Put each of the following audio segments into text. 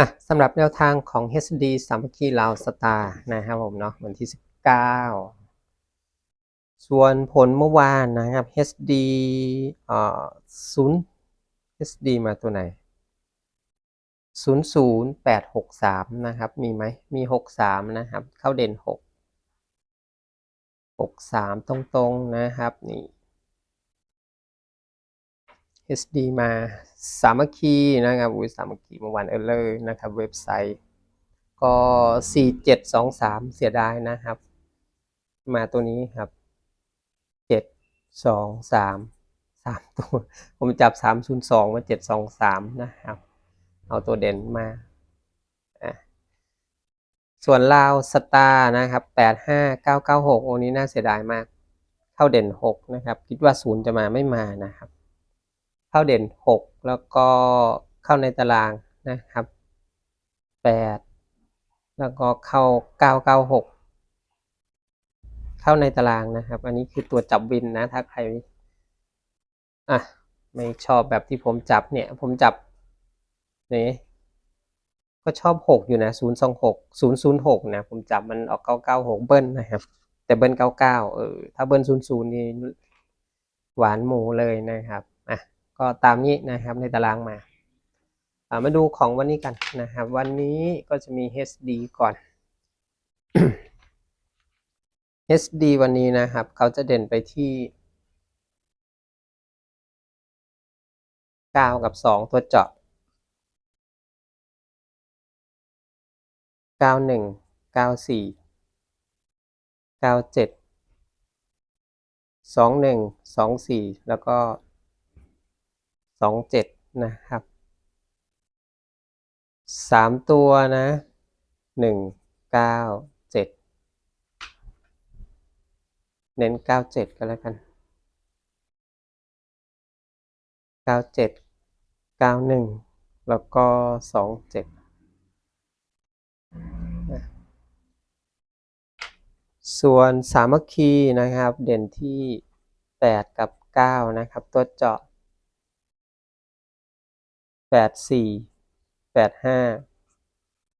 อะสำหรับแนวทางของ HD สามัคคีลาวสตาร์นะครับผมเนาะวันที่ 19 ส่วนผลเมื่อวานนะครับ HD เอ่อศูนย์ HD มาตัวไหน 00863 นะครับ มีไหมมี 63 นะครับ เข้าเด่น 6 63 ตรงๆนะครับนี่ SD มาสามัคคีนะครับอุ้ยสามัคคีเมื่อวานเออเลยนะครับ เว็บไซต์ ก็ 4723 เสียดายนะครับ มาตัวนี้ครับ 723 3 ตัว ผมจับ 302มา723 นะครับ เอาตัวเด่นมาส่วนลาวสตาร์นะครับ 85996โอ้นี้น่าเสียดายมาก เข้าเด่น 6 นะครับ คิดว่า 0 จะมาไม่มานะครับ เข้าเด่น 6 แล้วก็เข้าในตารางนะครับ 8 แล้วก็เข้า 996 เข้าในตารางนะครับ อันนี้คือตัวจับวินนะถ้าใครอะไม่ชอบแบบที่ผมจับเนี่ย ผมจับนี่ก็ชอบ 6 อยู่นะ026 006 นะ ผมจับมันออก 996 เบิ้ลนะครับ แต่เบิ้ล99 เออ ถ้าเบิ้ล00 นี่หวานหมูเลยนะครับ ก็ตามนี้นะครับในตารางมาามาดูของวันนี้กันนะครับ วันนี้ก็จะมี HD ก่อน HD วันนี้นะครับ เขาจะเด่นไปที่ 9 กับ 2 ตัวเจาะ 91 94 97 21 24 แล้วก็ 27นะครับ3ตัวนะ1 9 7เน้น97ก็แล้วกัน97 91แล้วก็27นะส่วนสามัคคีนะครับ เด่นที่8กับ9นะครับ ตัวเจาะ 84 85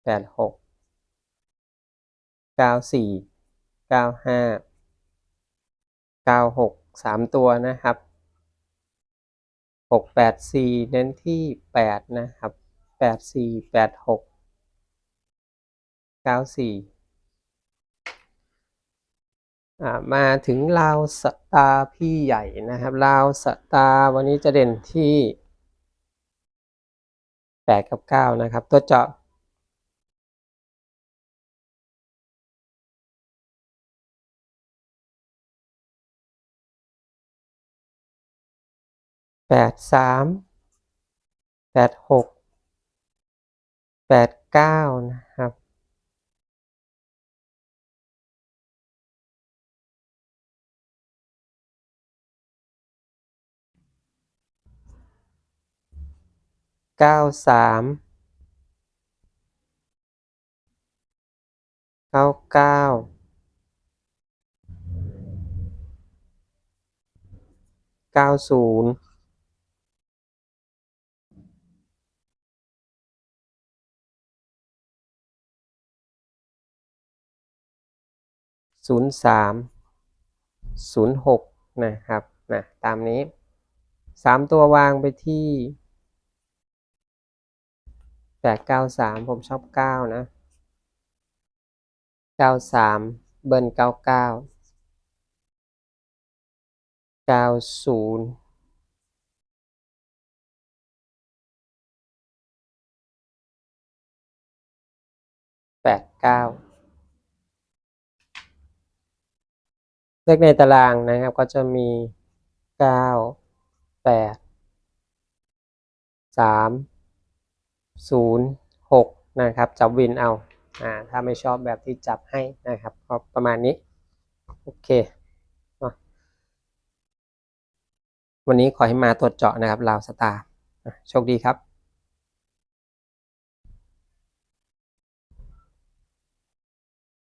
86 94 95 96 3ตัวนะครับ684เน้นที่8นะครับ84 86 94อ่ามาถึงลาวสตาพี่ใหญ่นะครับลาวสตาวันนี้จะเด่นที่ 8 กับ 9 นะครับ ตัวเจาะแปดสามแปดหกแปดเก้านะครับ เก้าสามเก้าเก้าเก้าศูนย์ศูนย์สามศูนย์หกนะครับนะตามนี้สามตัววางไปที่ แปดเก้าสามผมชอบเก้านะเก้าสามเบิ้ลเก้าเก้าเก้าศูนย์แปดเก้าเลขในตารางนะครับก็จะมีเก้าแปดสาม ศูนย์หกนะครับ จับวินเอาอ่าถ้าไม่ชอบแบบที่จับให้นะครับก็ประมาณนี้ โอเควันนี้ขอให้มาตรวจเจาะนะครับลาวสตาร์โชคดีครับ